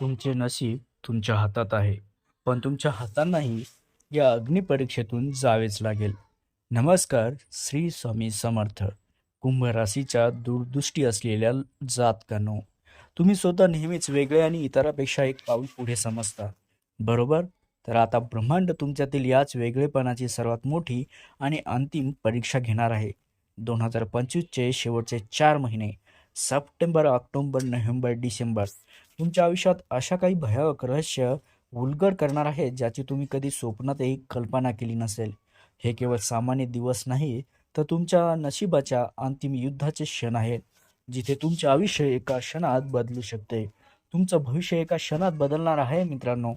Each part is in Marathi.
तुमचे नशीब तुमच्या हातात आहे. पण तुमच्या हातांनाही या अग्निपरीक्षेतून जावेच लागेल. नमस्कार श्री स्वामी समर्थ. कुंभ राशीच्या दूरदृष्टी असलेल्या जातकांनो तुम्ही स्वतः नेहमीच वेगळे आणि इतरांपेक्षा एक पाऊल पुढे समजता. बरोबर? तर आता ब्रह्मांड तुमच्यातील याच वेगळेपणाची सर्वात मोठी आणि अंतिम परीक्षा घेणार आहे. दोन हजार पंचवीसचे शेवटचे चार महिने सप्टेंबर ऑक्टोबर नोव्हेंबर डिसेंबर. तुमच्या आयुष्यात अशा काही भयावक रहस्य उलगड करणार आहेत ज्याची तुम्ही कधी स्वप्नातही कल्पना केली नसेल. हे केवळ सामान्य दिवस नाही तर तुमच्या नशिबाच्या अंतिम युद्धाचे क्षण आहेत जिथे तुमचे आयुष्य एका क्षणात बदलू शकते. तुमचं भविष्य एका क्षणात बदलणार आहे मित्रांनो.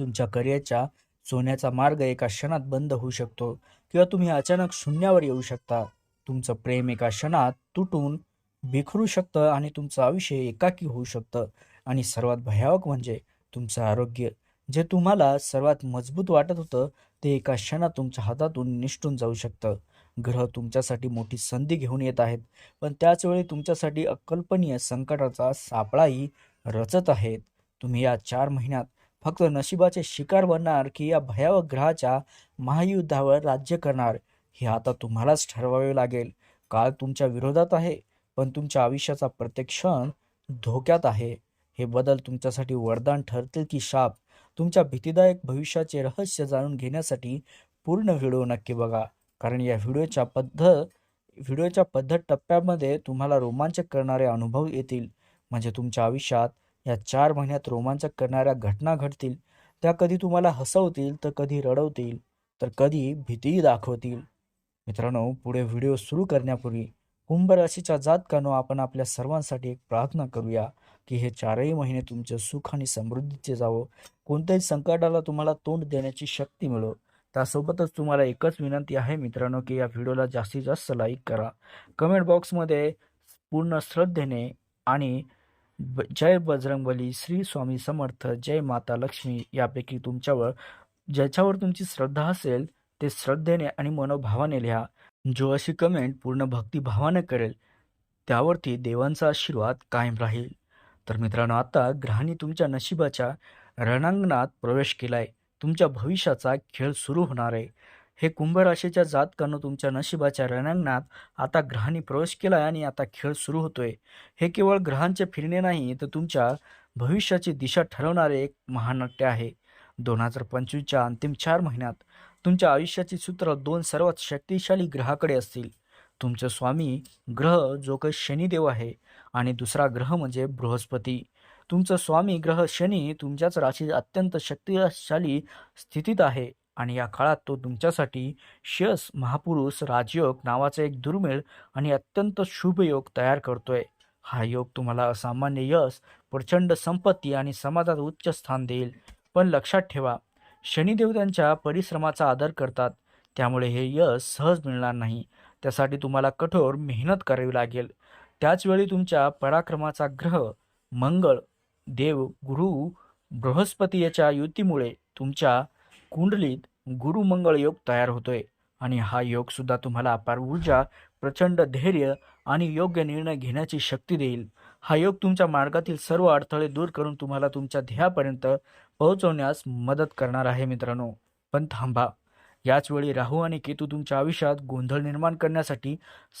तुमच्या करिअरच्या सोन्याचा मार्ग एका क्षणात बंद होऊ शकतो किंवा तुम्ही अचानक शून्यावर येऊ शकता. तुमचं प्रेम एका क्षणात तुटून बिखरू शकतं आणि तुमचं आयुष्य एकाकी होऊ शकतं. आणि सर्वात भयावक म्हणजे तुमचं आरोग्य. जे तुम्हाला सर्वात मजबूत वाटत होतं ते एका क्षणात तुमच्या हातातून निष्ठून जाऊ शकतं. ग्रह तुमच्यासाठी मोठी संधी घेऊन येत आहेत पण त्याचवेळी तुमच्यासाठी अकल्पनीय संकटाचा सापळाही रचत आहेत. तुम्ही या चार महिन्यात फक्त नशिबाचे शिकार बनणार की या भयावह ग्रहाच्या महायुद्धावर राज्य करणार हे आता तुम्हालाच ठरवावे लागेल. काळ तुमच्या विरोधात आहे. पण तुमच्या आयुष्याचा प्रत्येक क्षण धोक्यात आहे. हे बदल तुमच्यासाठी वरदान ठरतील की शाप. तुमच्या भीतीदायक भविष्याचे रहस्य जाणून घेण्यासाठी पूर्ण व्हिडिओ नक्की बघा. कारण या व्हिडिओच्या पद्धत व्हिडिओच्या पद्धत टप्प्यामध्ये तुम्हाला रोमांचक करणारे अनुभव येतील. म्हणजे तुमच्या आयुष्यात या चार महिन्यात रोमांचक करणाऱ्या घटना घडतील. त्या कधी तुम्हाला हसवतील तर कधी रडवतील तर कधी भीतीही दाखवतील. मित्रांनो पुढे व्हिडिओ सुरू करण्यापूर्वी कुंभ राशीच्या जातकानो आपण आपल्या सर्वांसाठी एक प्रार्थना करूया की हे चारही महिने तुमचे सुख आणि समृद्धीचे जावो. कोणत्याही संकटाला तुम्हाला तोंड देण्याची शक्ती मिळो. त्यासोबतच तुम्हाला एकच विनंती आहे मित्रांनो की या व्हिडिओला जास्तीत जास्त लाईक करा. कमेंट बॉक्समध्ये पूर्ण श्रद्धेने आणि ब- जय बजरंगबली श्री स्वामी समर्थ जय माता लक्ष्मी यापैकी तुमच्यावर ज्याच्यावर तुमची श्रद्धा असेल ते श्रद्धेने आणि मनोभावाने लिहा. जो अशी कमेंट पूर्ण भक्तिभावाने करेल त्यावरती देवांचा आशीर्वाद कायम राहील. तर मित्रांनो आता ग्रहांनी तुमच्या नशिबाच्या रणांगणात प्रवेश केलाय. तुमच्या भविष्याचा खेळ सुरू होणार आहे. हे कुंभ राशीच्या जातकानं तुमच्या नशिबाच्या रणांगणात आता ग्रहांनी प्रवेश केलाय आणि आता खेळ सुरू होतोय. हे केवळ ग्रहांचे फिरणे नाही तर तुमच्या भविष्याची दिशा ठरवणारे एक महानाट्य आहे. दोन हजार पंचवीसच्या अंतिम चार महिन्यात तुमच्या आयुष्याची सूत्र दोन सर्वात शक्तिशाली ग्रहाकडे असतील. तुमचं स्वामी ग्रह जो काही शनिदेव आहे आणि दुसरा ग्रह म्हणजे बृहस्पती. तुमचा स्वामी ग्रह शनी तुमच्याच राशीत अत्यंत शक्तिशाली स्थितीत आहे आणि या काळात तो तुमच्यासाठी शस महापुरुष राजयोग नावाचा एक दुर्मिळ आणि अत्यंत शुभ योग तयार करतोय. हा योग तुम्हाला असामान्य यश प्रचंड संपत्ती आणि समाजात उच्च स्थान देईल. पण लक्षात ठेवा शनिदेव त्यांच्या परिश्रमाचा आदर करतात. त्यामुळे हे यश सहज मिळणार नाही. त्यासाठी तुम्हाला कठोर मेहनत करावी लागेल. त्याचवेळी तुमच्या पराक्रमाचा ग्रह मंगळ देव गुरु बृहस्पती याच्या युतीमुळे तुमच्या कुंडलीत गुरु मंगळ योग तयार होतोय. आणि हा योगसुद्धा तुम्हाला अपार ऊर्जा प्रचंड धैर्य आणि योग्य निर्णय घेण्याची शक्ती देईल. हा योग तुमच्या मार्गातील सर्व अडथळे दूर करून तुम्हाला तुमच्या ध्येयापर्यंत पोहोचवण्यास मदत करणार आहे मित्रांनो. पण थांबा. याच वेळी राहू आणि केतू तुमच्या आयुष्यात गोंधळ निर्माण करण्यासाठी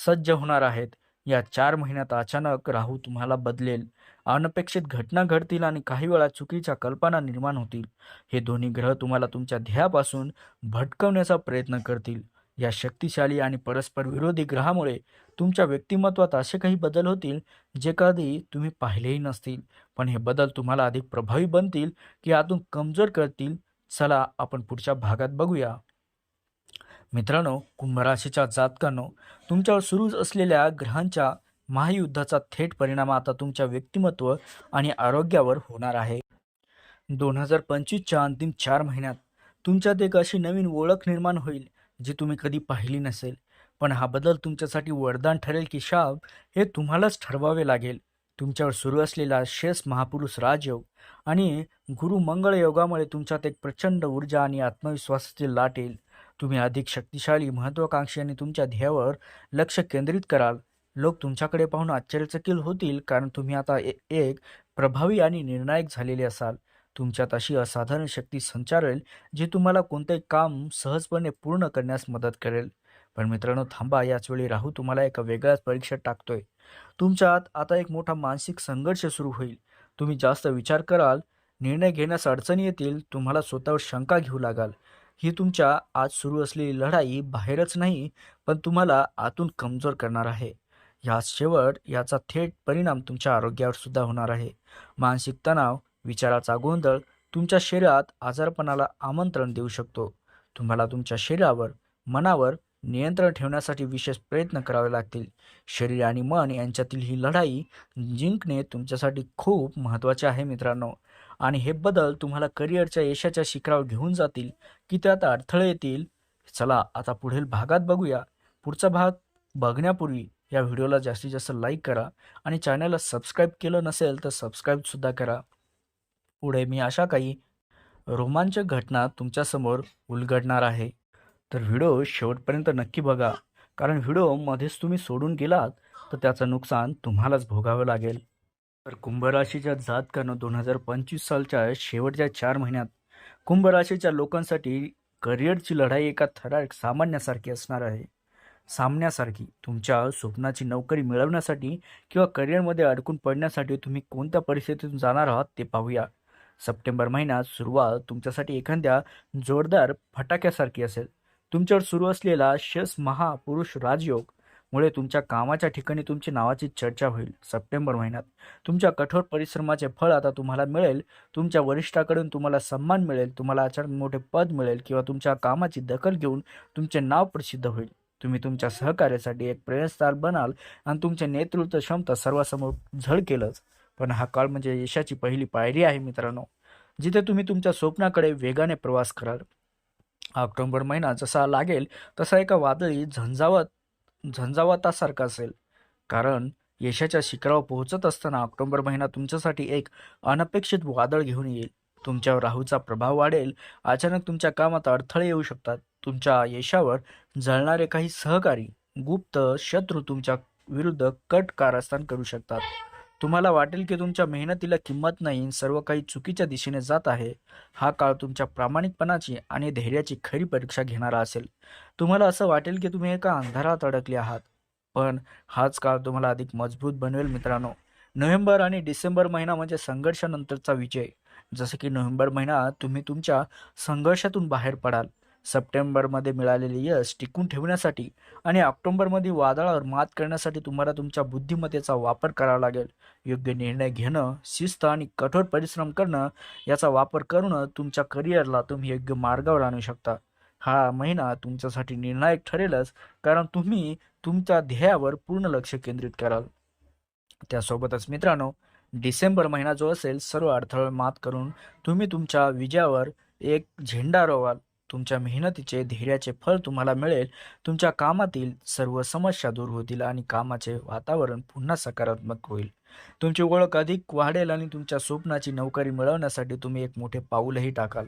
सज्ज होणार आहेत. या चार महिन्यात अचानक राहू तुम्हाला बदलेल. अनपेक्षित घटना घडतील आणि काही वेळा चुकीच्या कल्पना निर्माण होतील. हे दोन्ही ग्रह तुम्हाला तुमच्या ध्येयापासून भटकवण्याचा प्रयत्न करतील. या शक्तिशाली आणि परस्पर विरोधी ग्रहामुळे तुमच्या व्यक्तिमत्वात असे काही बदल होतील जे कधी तुम्ही पाहिलेही नसतील. पण हे बदल तुम्हाला अधिक प्रभावी बनतील की आतून कमजोर करतील. चला आपण पुढच्या भागात बघूया. मित्रांनो कुंभराशीच्या जातकांनो तुमच्यावर सुरू असलेल्या ग्रहांच्या महायुद्धाचा थेट परिणाम आता तुमच्या व्यक्तिमत्व आणि आरोग्यावर होणार आहे. दोन हजार पंचवीसच्या अंतिम चार महिन्यात तुमच्यात एक अशी नवीन ओळख निर्माण होईल जी तुम्ही कधी पाहिली नसेल. पण हा बदल तुमच्यासाठी वरदान ठरेल की शाप हे तुम्हालाच ठरवावे लागेल. तुमच्यावर सुरू असलेला शेष महापुरुष राजयोग आणि गुरु मंगळ योगामुळे तुमच्यात एक प्रचंड ऊर्जा आणि आत्मविश्वासाची लाट येईल. तुम्ही अधिक शक्तिशाली महत्वाकांक्षी आणि तुमच्या ध्येयावर लक्ष केंद्रित कराल. लोक तुमच्याकडे पाहून आश्चर्यचकित होतील कारण तुम्ही आता ए- एक प्रभावी आणि निर्णायक झालेले असाल. तुमच्यात अशी असाधारण शक्ती संचारेल जी तुम्हाला कोणतेही काम सहजपणे पूर्ण करण्यास मदत करेल. पण मित्रांनो थांबा याच वेळी राहू तुम्हाला एका वेगळ्याच परीक्षेत टाकतोय. तुमच्यात आता एक मोठा मानसिक संघर्ष सुरू होईल. तुम्ही जास्त विचार कराल निर्णय घेण्यास अडचणी येतील तुम्हाला स्वतःवर शंका घेऊ लागाल. ही तुमच्या आज सुरू असलेली लढाई बाहेरच नाही पण तुम्हाला आतून कमजोर करणार आहे. या शेवट याचा थेट परिणाम तुमच्या आरोग्यावर सुद्धा होणार आहे. मानसिक तणाव विचाराचा गोंधळ तुमच्या शरीरात आजारपणाला आमंत्रण देऊ शकतो. तुम्हाला तुमच्या शरीरावर मनावर नियंत्रण ठेवण्यासाठी विशेष प्रयत्न करावे लागतील. शरीर आणि मन यांच्यातील ही लढाई जिंकणे तुमच्यासाठी खूप महत्त्वाचे आहे मित्रांनो. आणि हे बदल तुम्हाला करिअरच्या यशाच्या शिखरावर घेऊन जातील. की त्यात अडथळे येतील? चला आता पुढील भागात बघूया. पुढचा भाग बघण्यापूर्वी या व्हिडिओला जास्तीत जास्त लाईक करा आणि चॅनलला सबस्क्राईब केलं नसेल तर सबस्क्राईबसुद्धा करा. पुढे मी अशा काही रोमांचक घटना तुमच्यासमोर उलगडणार आहे. तर व्हिडिओ शेवटपर्यंत नक्की बघा. कारण व्हिडिओ मध्येच तुम्ही सोडून गेलात तर त्याचं नुकसान तुम्हालाच भोगावं लागेल. तर कुंभ राशीच्या जातकानं दोन हजार पंचवीस सालच्या शेवटच्या चार महिन्यात कुंभ राशीच्या लोकांसाठी करिअरची लढाई एका ठराविक सामान्यासारखी असणार आहे. सामन्यासारखी तुमच्या स्वप्नाची नोकरी मिळवण्यासाठी किंवा करिअरमध्ये अडकून पडण्यासाठी तुम्ही कोणत्या परिस्थितीतून जाणार आहात ते पाहूया. सप्टेंबर महिन्यात सुरुवात तुमच्यासाठी एखाद्या जोरदार फटाक्यासारखी असेल. तुमच्यावर सुरू असलेला शस महापुरुष राजयोग मुळे तुमच्या कामाच्या ठिकाणी तुमच्या नावाची चर्चा होईल सप्टेंबर महिन्यात. तुमच्या कठोर परिश्रमाचे फळ आता तुम्हाला मिळेल. तुमच्या वरिष्ठाकडून तुम्हाला सन्मान मिळेल. तुम्हाला अचानक मोठे पद मिळेल किंवा तुमच्या कामाची दखल घेऊन तुमचे नाव प्रसिद्ध होईल. तुम्ही तुमच्या सहकार्यासाठी एक प्रेरणास्थान बनाल आणि तुमचे नेतृत्व क्षमता सर्वांसमोर झळकेलच. पण हा काळ म्हणजे यशाची पहिली पायरी आहे मित्रांनो जिथे तुम्ही तुमच्या स्वप्नाकडे वेगाने प्रवास कराल. ऑक्टोंबर महिना जसा लागेल तसा एका वादळी झंझावत झंझावतासारखा असेल. कारण यशाच्या शिखरावर पोहोचत असताना ऑक्टोबर महिना तुमच्यासाठी एक अनपेक्षित वादळ घेऊन येईल. तुमच्यावर राहूचा प्रभाव वाढेल. अचानक तुमच्या कामात अडथळे येऊ शकतात. तुमच्या यशावर जळणारे काही सहकारी गुप्त शत्रू तुमच्या विरुद्ध कट कारस्थान करू शकतात. तुम्हाला वाटेल की तुमच्या मेहनतीला किंमत नाही सर्व काही चुकीच्या दिशेने जात आहे. हा काळ तुमच्या प्रामाणिकपणाची आणि धैर्याची खरी परीक्षा घेणारा असेल. तुम्हाला असं वाटेल की तुम्ही एका अंधारात अडकले आहात. पण हाच काळ तुम्हाला अधिक मजबूत बनवेल मित्रांनो. नोव्हेंबर आणि डिसेंबर महिना म्हणजे संघर्षानंतरचा विजय. जसं की नोव्हेंबर महिना तुम्ही तुमच्या संघर्षातून बाहेर पडाल. सप्टेंबरमध्ये मिळालेले यश टिकून ठेवण्यासाठी आणि ऑक्टोंबरमध्ये वादळावर मात करण्यासाठी तुम्हाला तुमच्या बुद्धिमत्तेचा वापर करावा लागेल. योग्य निर्णय घेणं शिस्त आणि कठोर परिश्रम करणं याचा वापर करून तुमच्या करिअरला तुम्ही योग्य मार्गावर आणू शकता. हा महिना तुमच्यासाठी निर्णायक ठरेलच कारण तुम्ही तुमच्या ध्येयावर पूर्ण लक्ष केंद्रित कराल. त्यासोबतच मित्रांनो डिसेंबर महिना जो असेल सर्व अडथळे मात करून तुम्ही तुमच्या विजयावर एक झेंडा रोवाल. तुमच्या मेहनतीचे धैर्याचे फळ तुम्हाला मिळेल. तुमच्या कामातील सर्व समस्या दूर होतील आणि कामाचे वातावरण पुन्हा सकारात्मक होईल. तुमची ओळख अधिक वाढेल आणि तुमच्या स्वप्नाची नोकरी मिळवण्यासाठी तुम्ही एक मोठे पाऊलही टाकाल.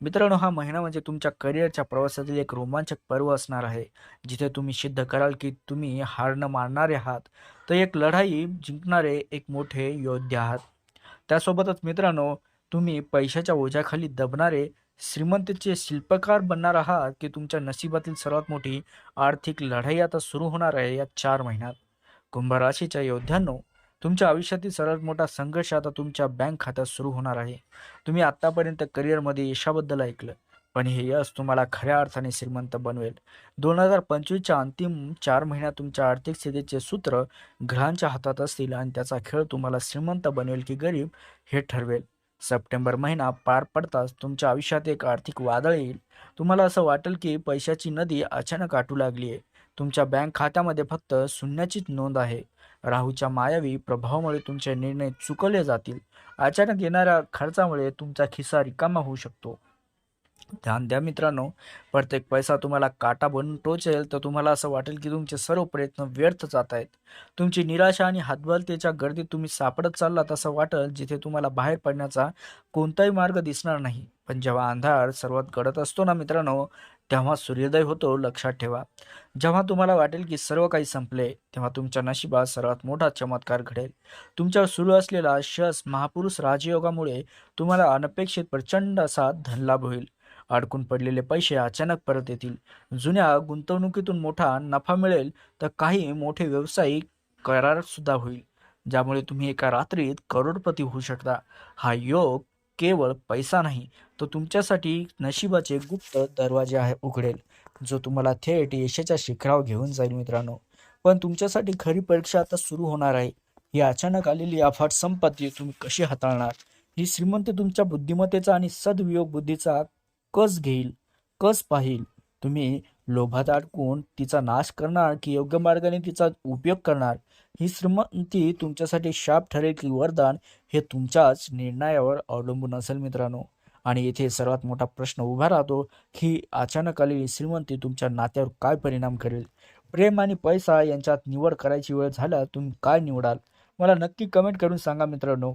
मित्रांनो हा महिना म्हणजे तुमच्या करिअरच्या प्रवासातील एक रोमांचक पर्व असणार आहे. जिथे तुम्ही सिद्ध कराल की तुम्ही हारणं मारणारे आहात तर एक लढाई जिंकणारे एक मोठे योद्धे आहात. त्यासोबतच मित्रांनो तुम्ही पैशाच्या ओझ्याखाली दबणारे श्रीमंतीचे शिल्पकार बनणार आहात की तुमच्या नशिबातील सर्वात मोठी आर्थिक लढाई आता सुरू होणार आहे या चार महिन्यात. कुंभ राशीच्या योद्ध्यांनो तुमच्या आयुष्यातील सर्वात मोठा संघर्ष आता तुमच्या बँक खात्यात सुरू होणार आहे. तुम्ही आतापर्यंत करिअरमध्ये यशाबद्दल ऐकलं पण हे यश तुम्हाला खऱ्या अर्थाने श्रीमंत बनवेल. दोन हजार पंचवीसच्या अंतिम चार महिन्यात तुमच्या आर्थिक स्थितीचे सूत्र ग्रहांच्या हातात असतील आणि त्याचा खेळ तुम्हाला श्रीमंत बनवेल की गरीब हे ठरवेल. सप्टेंबर महिना पार पडताच तुमच्या आयुष्यात एक आर्थिक वादळ येईल. तुम्हाला असं वाटेल की पैशाची नदी अचानक आटू लागली आहे. तुमच्या बँक खात्यामध्ये फक्त शून्याचीच नोंद आहे. राहूच्या मायावी प्रभावामुळे तुमचे निर्णय चुकवले जातील. अचानक येणाऱ्या खर्चामुळे तुमचा खिस्सा रिकामा होऊ शकतो. ध्यान द्या मित्रांनो प्रत्येक पैसा तुम्हाला काटा बनून टोचेल तर तुम्हाला असं वाटेल की तुमचे सर्व प्रयत्न व्यर्थ जात आहेत. तुमची निराशा आणि हातबलतेच्या गर्दीत तुम्ही सापडत चाललात असं वाटेल जिथे तुम्हाला बाहेर पडण्याचा कोणताही मार्ग दिसणार नाही. पण जेव्हा अंधार सर्वात गडत असतो ना मित्रांनो तेव्हा सूर्योदय होतो लक्षात ठेवा. जेव्हा तुम्हाला वाटेल की सर्व काही संपले तेव्हा तुमच्या नशिबात सर्वात मोठा चमत्कार घडेल. तुमच्यावर सुरू असलेला शस महापुरुष राजयोगामुळे तुम्हाला अनपेक्षित प्रचंड असा धनलाभ होईल. अडकून पडलेले पैसे अचानक परत येतील. जुन्या गुंतवणुकीतून मोठा नफा मिळेल तर काही मोठे व्यावसायिक करार सुद्धा होईल ज्यामुळे तुम्ही एका रात्रीत करोडपती होऊ शकता. हा योग केवळ पैसा नाही तो तुमच्यासाठी नशिबाचे गुप्त दरवाजे आहे उघडेल जो तुम्हाला थेट यशाच्या शिखरावर घेऊन जाईल मित्रांनो. पण तुमच्यासाठी खरी परीक्षा आता सुरू होणार आहे. ही अचानक आलेली अफाट संपत्ती तुम्ही कशी हाताळणार? ही श्रीमंत तुमच्या बुद्धिमत्तेचा आणि सद्वियोग बुद्धीचा कस घेईल कस पाहिल तुम्ही लोभात अडकून तिचा नाश करणार की योग्य मार्गाने तिचा उपयोग करणार? ही श्रीमंती तुमच्यासाठी शाप ठरेल की वरदान हे तुमच्याच निर्णयावर अवलंबून असेल मित्रांनो. आणि येथे सर्वात मोठा प्रश्न उभा राहतो की अचानक आलेली श्रीमंती तुमच्या नात्यावर काय परिणाम करेल? प्रेम आणि पैसा यांच्यात निवड करायची वेळ झाल्यास तुम्ही काय निवडाल? मला नक्की कमेंट करून सांगा मित्रांनो.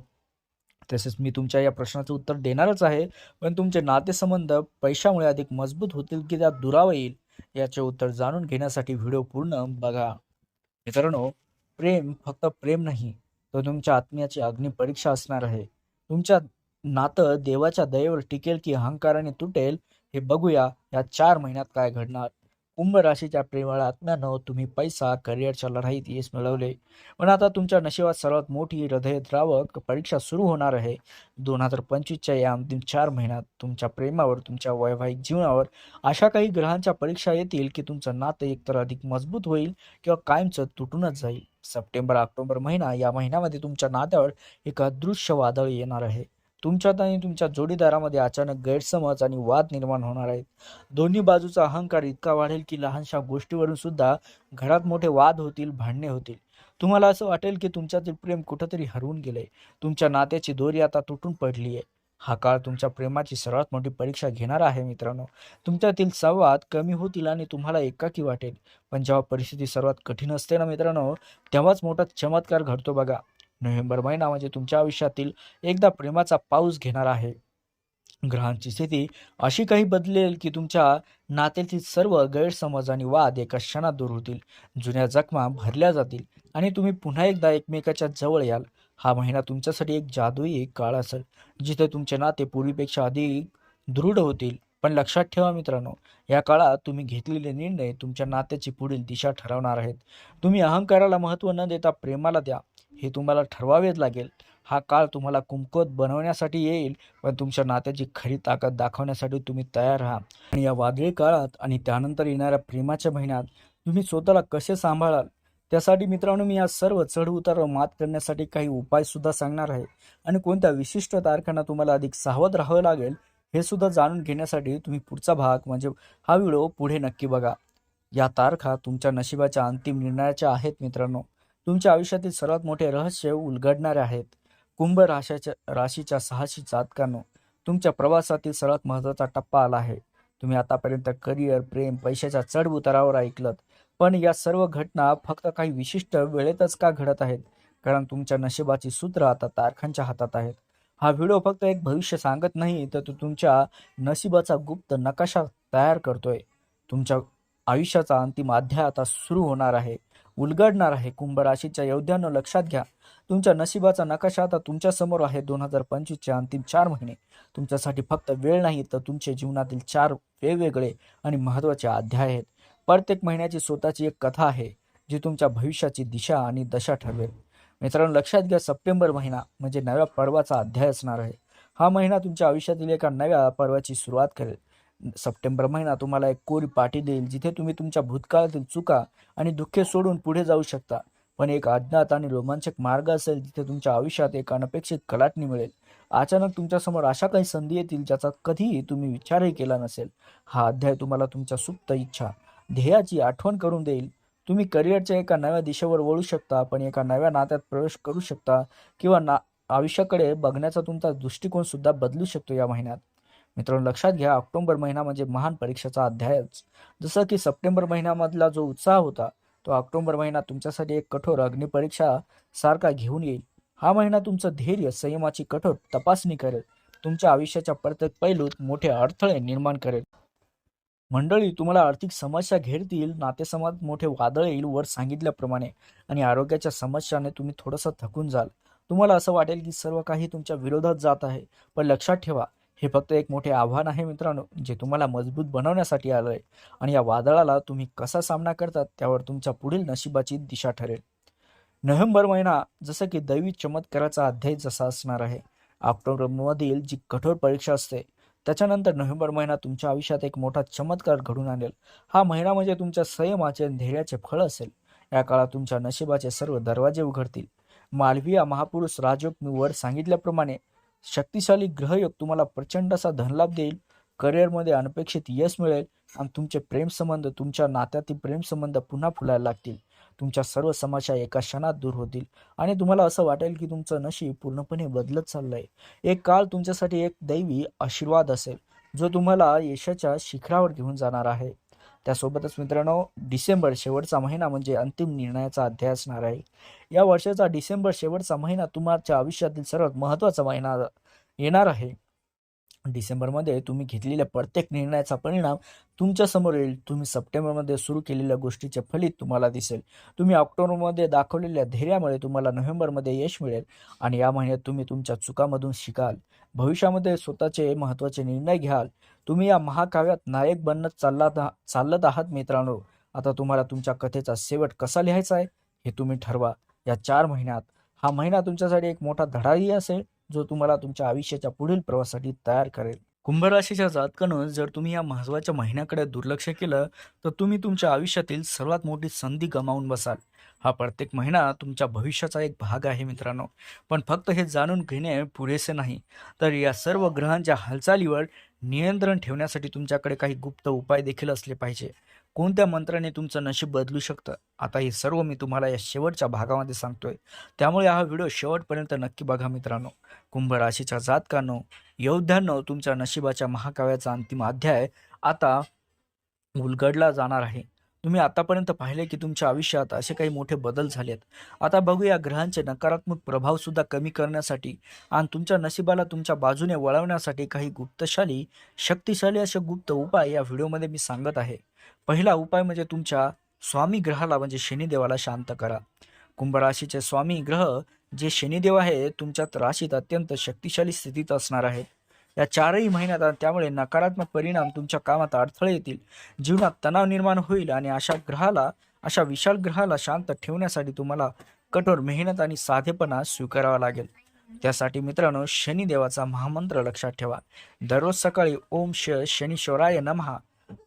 तसेच मी तुमच्या या प्रश्नाचं उत्तर देणारच आहे. पण तुमचे नातेसंबंध पैशामुळे अधिक मजबूत होतील की त्यात दुरावा येईल याचे उत्तर जाणून घेण्यासाठी व्हिडिओ पूर्ण बघा. मित्रांनो प्रेम फक्त प्रेम नाही तो तुमच्या आत्म्याची अग्निपरीक्षा असणार आहे. तुमच्या नातं देवाच्या दयेवर टिकेल की अहंकाराने तुटेल हे बघूया या चार महिन्यात काय घडणार. कुंभ राशीच्या प्रेमाला आत्म्यानं तुम्ही पैसा करिअरच्या लढाईत यश मिळवले. पण आता तुमच्या नशिबात सर्वात मोठी हृदयद्रावक परीक्षा सुरू होणार आहे. दोन हजार पंचवीसच्या या अंतिम चार महिन्यात तुमच्या प्रेमावर तुमच्या वैवाहिक जीवनावर अशा काही ग्रहांच्या परीक्षा येतील की तुमचं नातं एकतर अधिक मजबूत होईल किंवा कायमचं तुटूनच जाईल. सप्टेंबर ऑक्टोबर महिना या महिन्यामध्ये तुमच्या नात्यावर एक अदृश्य वादळ येणार आहे. तुमच्यात आणि तुमच्या जोडीदारामध्ये अचानक गैरसमज आणि वाद निर्माण होणार आहेत. दोन्ही बाजूचा अहंकार इतका वाढेल की लहानशा गोष्टीवरून सुद्धा घरात मोठे वाद होतील भांडणे होतील. तुम्हाला असं वाटेल की तुमच्यातील प्रेम कुठंतरी हरवून गेलंय. तुमच्या नात्याची दोरी आता तुटून पडली आहे हा काळ तुमच्या प्रेमाची सर्वात मोठी परीक्षा घेणार आहे मित्रांनो. तुमच्यातील संवाद कमी होतील आणि तुम्हाला एकाकी वाटेल. पण जेव्हा परिस्थिती सर्वात कठीण असते ना मित्रांनो तेव्हाच मोठा चमत्कार घडतो बघा. नोव्हेंबर महिना म्हणजे तुमच्या आयुष्यातील एकदा प्रेमाचा पाऊस घेणार आहे. ग्रहांची स्थिती अशी काही बदलेल की तुमच्या नात्यातील सर्व गैरसमज आणि वाद एका क्षणात दूर होतील. जुन्या जखमा भरल्या जातील आणि तुम्ही पुन्हा एकदा एकमेकाच्या जवळ याल. हा महिना तुमच्यासाठी एक जादुई काळ असेल जिथे तुमचे नाते पूर्वीपेक्षा अधिक दृढ होतील. पण लक्षात ठेवा मित्रांनो या काळात तुम्ही घेतलेले निर्णय तुमच्या नात्याची पुढील दिशा ठरवणार आहेत. तुम्ही अहंकाराला महत्त्व न देता प्रेमाला द्या. हे तुम्हाला ठरवावेच लागेल. हा काळ तुम्हाला कुमकुवत बनवण्यासाठी येईल पण तुमच्या नात्याची खरी ताकद दाखवण्यासाठी तुम्ही तयार राहा. आणि या वादळी काळात आणि त्यानंतर येणाऱ्या प्रेमाच्या महिन्यात तुम्ही स्वतःला कसे सांभाळाल? त्यासाठी मित्रांनो मी या सर्व चढ मात करण्यासाठी काही उपाय सुद्धा सांगणार आहे. आणि कोणत्या विशिष्ट तारखांना तुम्हाला अधिक सावध राहावं लागेल हे सुद्धा जाणून घेण्यासाठी तुम्ही पुढचा भाग म्हणजे हा व्हिडिओ पुढे नक्की बघा. या तारखा तुमच्या नशिबाच्या अंतिम निर्णयाच्या आहेत मित्रांनो. तुमच्या आयुष्यातील सर्वात मोठे रहस्य उलगडणारे आहेत. कुंभ राशाच्या राशीच्या सहाशी जातकांनो तुमच्या प्रवासातील सर्वात महत्त्वाचा टप्पा आला आहे. तुम्ही आतापर्यंत करिअर प्रेम पैशाच्या चढ उतारावर ऐकलत पण या सर्व घटना फक्त काही विशिष्ट वेळेतच का घडत आहेत? कारण तुमच्या नशिबाची सूत्र आता तारखांच्या हातात आहेत. हा व्हिडिओ फक्त एक भविष्य सांगत नाही तर तो तुमच्या नशिबाचा गुप्त नकाशा तयार करतोय. तुमच्या आयुष्याचा अंतिम अध्याय आता सुरू होणार आहे. उलगडणार आहे. कुंभ राशीच्या योद्ध्यानं लक्षात घ्या. तुमच्या नशिबाचा नकाशा आता तुमच्यासमोर आहे. दोन हजार पंचवीसचे अंतिम चार महिने. तुमच्यासाठी फक्त वेळ नाही तर तुमच्या जीवनातील चार वेगवेगळे आणि महत्त्वाचे अध्याय आहेत. प्रत्येक महिन्याची स्वतःची एक कथा आहे जी तुमच्या भविष्याची दिशा आणि दशा ठरवेल. मित्रांनो लक्षात घ्या सप्टेंबर महिना म्हणजे नव्या पर्वाचा अध्याय असणार आहे. हा महिना तुमच्या आयुष्यातील एका नव्या पर्वाची सुरुवात करेल. सप्टेंबर महिना तुम्हाला एक कोरी पाठी देईल जिथे तुम्ही तुमच्या भूतकाळातील चुका आणि दुःखे सोडून पुढे जाऊ शकता. पण एक अज्ञात आणि रोमांचक मार्ग असेल जिथे तुमच्या आयुष्यात एक अनपेक्षित कलाटणी मिळेल. अचानक तुमच्यासमोर अशा काही संधी येतील ज्याचा कधीही तुम्ही विचारही केला नसेल. हा अध्याय तुम्हाला तुमच्या सुप्त इच्छा ध्येयाची आठवण करून देईल. तुम्ही करिअरच्या एका नव्या दिशेवर वळू शकता पण एका नव्या नात्यात प्रवेश करू शकता किंवा ना आयुष्याकडे बघण्याचा तुमचा दृष्टिकोन सुद्धा बदलू शकतो या महिन्यात. मित्रांनो लक्षात घ्या ऑक्टोबर महिना म्हणजे महान परीक्षेचा अध्यायच. जसं की सप्टेंबर महिन्यामधला जो उत्साह होता तो ऑक्टोबर महिना तुमच्यासाठी एक कठोर अग्निपरीक्षा सारखा घेऊन येईल. हा महिना तुमचं धैर्य संयमाची कठोर तपासणी करेल. तुमच्या आयुष्याच्या प्रत्येक पैलूत मोठे अडथळे निर्माण करेल. मंडळी तुम्हाला आर्थिक समस्या घेरतील नातेसंबंध मोठे वादळ येईल वर सांगितल्याप्रमाणे. आणि आरोग्याच्या समस्याने तुम्ही थोडंसं थकून जाल. तुम्हाला असं वाटेल की सर्व काही तुमच्या विरोधात जात आहे. पण लक्षात ठेवा हे फक्त एक मोठे आव्हान आहे मित्रांनो जे तुम्हाला मजबूत बनवण्यासाठी आलं आहे आणि या वादळाला तुम्ही कसा सामना करतात त्यावर तुमच्या पुढील नशिबाची दिशा ठरेल. नोव्हेंबर महिना जसं की दैवी चमत्काराचा अध्याय जसा असणार आहे. ऑक्टोबरमधील जी कठोर परीक्षा असते त्याच्यानंतर नोव्हेंबर महिना तुमच्या आयुष्यात एक मोठा चमत्कार घडून आणेल. हा महिना म्हणजे तुमच्या संयमाचे धैर्याचे फळ असेल. या काळात तुमच्या नशिबाचे सर्व दरवाजे उघडतील. मालवीय महापुरुष राजयोग सांगितल्याप्रमाणे शक्तिशाली ग्रहयोग तुम्हाला प्रचंड असा धनलाभ देईल. करिअरमध्ये अनपेक्षित यश मिळेल आणि तुमचे प्रेमसंबंध तुमच्या नात्यातील प्रेमसंबंध पुन्हा फुलायला लागतील. तुमच्या सर्व समस्या एका क्षणात दूर होतील आणि तुम्हाला असं वाटेल की तुमचं नशीब पूर्णपणे बदलत चाललं आहे एक काळ तुमच्यासाठी एक दैवी आशीर्वाद असेल जो तुम्हाला यशाच्या शिखरावर घेऊन जाणार आहे. त्यासोबतच मित्रांनो डिसेंबर शेवटचा महिना म्हणजे अंतिम निर्णयाचा अध्याय असणार आहे. या वर्षाचा डिसेंबर शेवटचा महिना तुमच्या आयुष्यातील सर्वात महत्त्वाचा महिना येणार आहे. डिसेंबरमध्ये तुम्ही घेतलेल्या प्रत्येक निर्णयाचा परिणाम तुमच्यासमोर येईल. तुम्ही सप्टेंबरमध्ये सुरू केलेल्या गोष्टीचे फलित तुम्हाला दिसेल. तुम्ही ऑक्टोबरमध्ये दाखवलेल्या धैर्यामुळे तुम्हाला नोव्हेंबरमध्ये यश मिळेल आणि या महिन्यात तुम्ही तुमच्या चुकामधून शिकाल. भविष्यामध्ये स्वतःचे महत्त्वाचे निर्णय घ्याल. तुम्ही या महाकाव्यात नायक बनत चाललात चालत आहात मित्रांनो. आता तुम्हाला तुमच्या कथेचा शेवट कसा लिहायचा आहे हे तुम्ही ठरवा. या चार महिन्यात. हा महिना तुमच्यासाठी एक मोठा धडाही असेल. जो तुम्हाला तुमच्या आयुष्याच्या पुढील प्रवासासाठी तयार करेल. कुंभ राशीच्या जातकानं जर तुम्ही या महत्त्वाच्या महिन्याकडे दुर्लक्ष केलं तर तुम्ही तुमच्या आयुष्यातील सर्वात मोठी संधी गमावून बसाल. हा प्रत्येक महिना तुमच्या भविष्याचा एक भाग आहे मित्रांनो. पण फक्त हे जाणून घेणे पुरेसे नाही. तर या सर्व ग्रहांच्या हालचालीवर नियंत्रण ठेवण्यासाठी तुमच्याकडे काही गुप्त उपाय देखील असले पाहिजे. कोणत्या मंत्राने तुमचं नशीब बदलू शकतं? आता हे सर्व मी तुम्हाला या शेवटच्या भागामध्ये सांगतोय. त्यामुळे हा व्हिडिओ शेवटपर्यंत नक्की बघा मित्रांनो. कुंभ राशीच्या जातकांनो योद्ध्यांनो तुमच्या नशिबाच्या महाकाव्याचा अंतिम अध्याय आता उलगडला जाणार आहे. तुम्ही आतापर्यंत पाहिले की तुमच्या आयुष्यात असे काही मोठे बदल झालेत. आता बघूया ग्रहांचे नकारात्मक प्रभाव सुद्धा कमी करण्यासाठी आणि तुमच्या नशिबाला तुमच्या बाजूने वळवण्यासाठी काही गुप्तशाली शक्तिशाली असे गुप्त उपाय या व्हिडिओमध्ये मी सांगत आहे. पहिला उपाय म्हणजे तुमच्या स्वामी ग्रहाला म्हणजे शनिदेवाला शांत करा. कुंभ राशीचे स्वामी ग्रह जे शनिदेव आहे तुमच्या राशीत अत्यंत शक्तिशाली स्थितीत असणार आहेत. या चारही महिन्यात त्यामुळे नकारात्मक परिणाम तुमच्या कामात अडथळे येतील. जीवनात तणाव निर्माण होईल आणि अशा ग्रहाला अशा विशाल ग्रहाला शांत ठेवण्यासाठी तुम्हाला कठोर मेहनत आणि साधेपणा स्वीकारावा लागेल. त्यासाठी मित्रांनो शनिदेवाचा महामंत्र लक्षात ठेवा. दररोज सकाळी ओम श शनिश्वराय नमहा.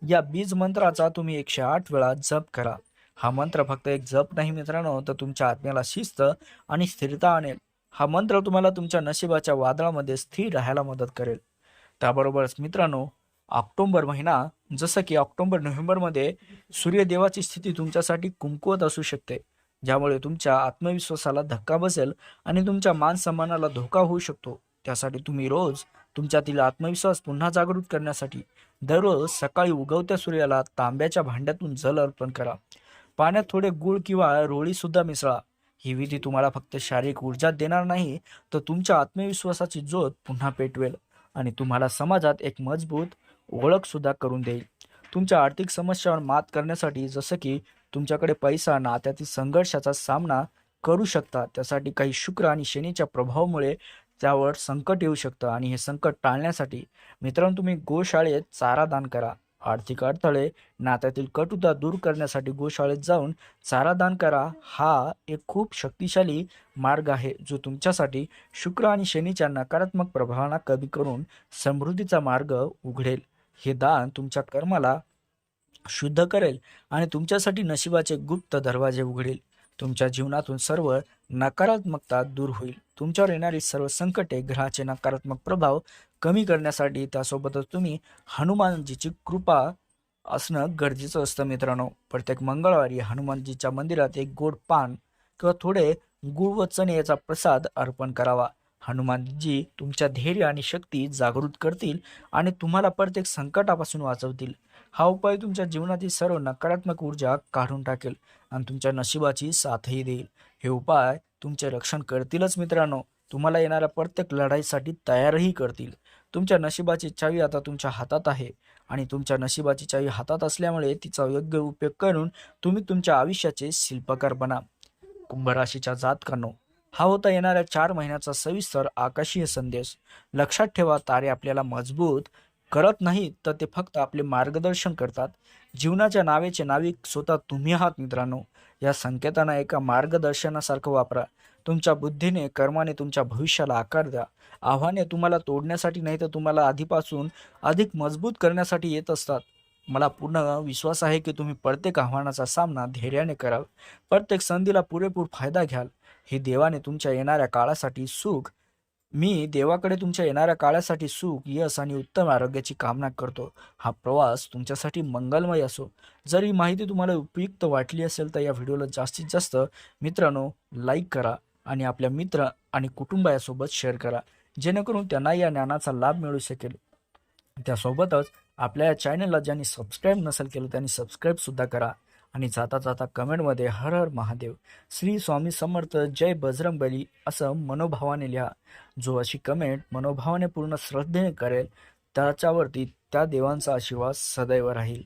या बीज मंत्राचा तुम्ही एकशे आठ वेळा जप करा. हा मंत्र फक्त एक जप नाही मित्रांनो तर तुमच्या आत्म्याला शिस्त आणि स्थिरता आणेल. हा मंत्र तुम्हाला तुमच्या नशिबाच्या वादळामध्ये स्थिर राहायला मदत करेल. त्याबरोबरच मित्रांनो ऑक्टोबर महिना जसं की ऑक्टोंबर नोव्हेंबरमध्ये सूर्यदेवाची स्थिती तुमच्यासाठी कुमकुवत असू शकते ज्यामुळे तुमच्या आत्मविश्वासाला धक्का बसेल आणि तुमच्या मानसन्मानाला धोका होऊ शकतो. त्यासाठी तुम्ही रोज तुमच्यातील आत्मविश्वास पुन्हा जागृत करण्यासाठी दररोज सकाळी उगवत्या सूर्याला तांब्याच्या भांड्यातून जल अर्पण करा. पाण्यात थोडे गुळ किंवा रोळी सुद्धा मिसळा. ही विधी तुम्हाला फक्त शारीरिक ऊर्जा देणार नाही तर तुमच्या आत्मविश्वासाची ज्योत पुन्हा पेटवेल आणि तुम्हाला समाजात एक मजबूत ओळखसुद्धा करून देईल. तुमच्या आर्थिक समस्यांवर मात करण्यासाठी जसं की तुमच्याकडे पैसा नात्यातील संघर्षाचा सामना करू शकता त्यासाठी काही शुक्र आणि शनीच्या प्रभावामुळे त्यावर संकट येऊ शकतं आणि हे संकट टाळण्यासाठी मित्रांनो तुम्ही गोशाळेत चारा दान करा. आर्थिक अडथळे नात्यातील कटुता दूर करण्यासाठी गोशाळेत जाऊन चारा दान करा हा एक खूप शक्तिशाली मार्ग आहे जो तुमच्यासाठी शुक्र आणि शनीच्या नकारात्मक प्रभावांना कमी करून समृद्धीचा मार्ग उघडेल. हे दान तुमच्या कर्माला शुद्ध करेल आणि तुमच्यासाठी नशिबाचे गुप्त दरवाजे उघडेल. तुमच्या जीवनातून सर्व नकारात्मकता दूर होईल. तुमच्यावर येणारी सर्व संकटे ग्रहाचे नकारात्मक प्रभाव कमी करण्यासाठी त्यासोबतच तुम्ही हनुमानजीची कृपा असणं गरजेचं असतं मित्रांनो. प्रत्येक मंगळवारी हनुमानजीच्या मंदिरात एक गोड पान किंवा थोडे गुळ व चणे याचा प्रसाद अर्पण करावा. हनुमानजी तुमच्या धैर्य आणि शक्ती जागृत करतील आणि तुम्हाला प्रत्येक संकटापासून वाचवतील. हा उपाय तुमच्या जीवनातील सर्व नकारात्मक ऊर्जा काढून टाकेल. आणि तुमच्या नशिबाची साथही देईल. हे उपाय तुमचे रक्षण करतीलच मित्रांनो. तुम्हाला येणाऱ्या प्रत्येक लढाईसाठी तयारही करतील. तुमच्या नशिबाची चावी आता तुमच्या हातात आहे. आणि तुमच्या नशिबाची चावी हातात असल्यामुळे तिचा योग्य उपयोग करून तुम्ही तुमच्या आयुष्याचे शिल्पकार बना. कुंभ राशीच्या जातकांनो हा होता येणाऱ्या चार महिन्याचा सविस्तर आकाशीय संदेश. लक्षात ठेवा तारे आपल्याला मजबूत करत नाही तर ते फक्त आपले मार्गदर्शन करतात. जीवनाच्या नावेचे नाविक स्वतः तुम्ही आहात मित्रांनो. या संकेतांना एका मार्गदर्शनासारखं वापरा. तुमच्या बुद्धीने कर्माने तुमच्या भविष्याला आकार द्या. आव्हाने तुम्हाला तोडण्यासाठी नाही तर तुम्हाला आधीपासून अधिक मजबूत करण्यासाठी येत असतात. मला पूर्ण विश्वास आहे की तुम्ही प्रत्येक आव्हानाचा सामना धैर्याने कराल. प्रत्येक संधीला पुरेपूर फायदा घ्याल. हे देवाने तुमच्या येणाऱ्या काळासाठी सुख मी देवाकडे तुमच्या येणाऱ्या काळासाठी सुख यश आणि उत्तम आरोग्याची कामना करतो. हा प्रवास तुमच्यासाठी मंगलमय असो. जर ही माहिती तुम्हाला उपयुक्त वाटली असेल तर या व्हिडिओला जास्तीत जास्त मित्रांनो लाईक करा आणि आपल्या मित्र आणि कुटुंबासोबत शेअर करा. जेणेकरून त्यांना या ज्ञानाचा लाभ मिळू शकेल. त्यासोबतच आपल्या या चॅनलला ज्यांनी सबस्क्राईब नसेल केलं त्यांनी सबस्क्राईबसुद्धा करा. आणि जाता जाता कमेंटमध्ये हर हर महादेव श्री स्वामी समर्थ जय बजरंग बली असं मनोभावाने लिहा. जो अशी कमेंट मनोभावाने पूर्ण श्रद्धेने करेल त्याच्यावरती त्या देवांचा आशीर्वाद सदैव राहील.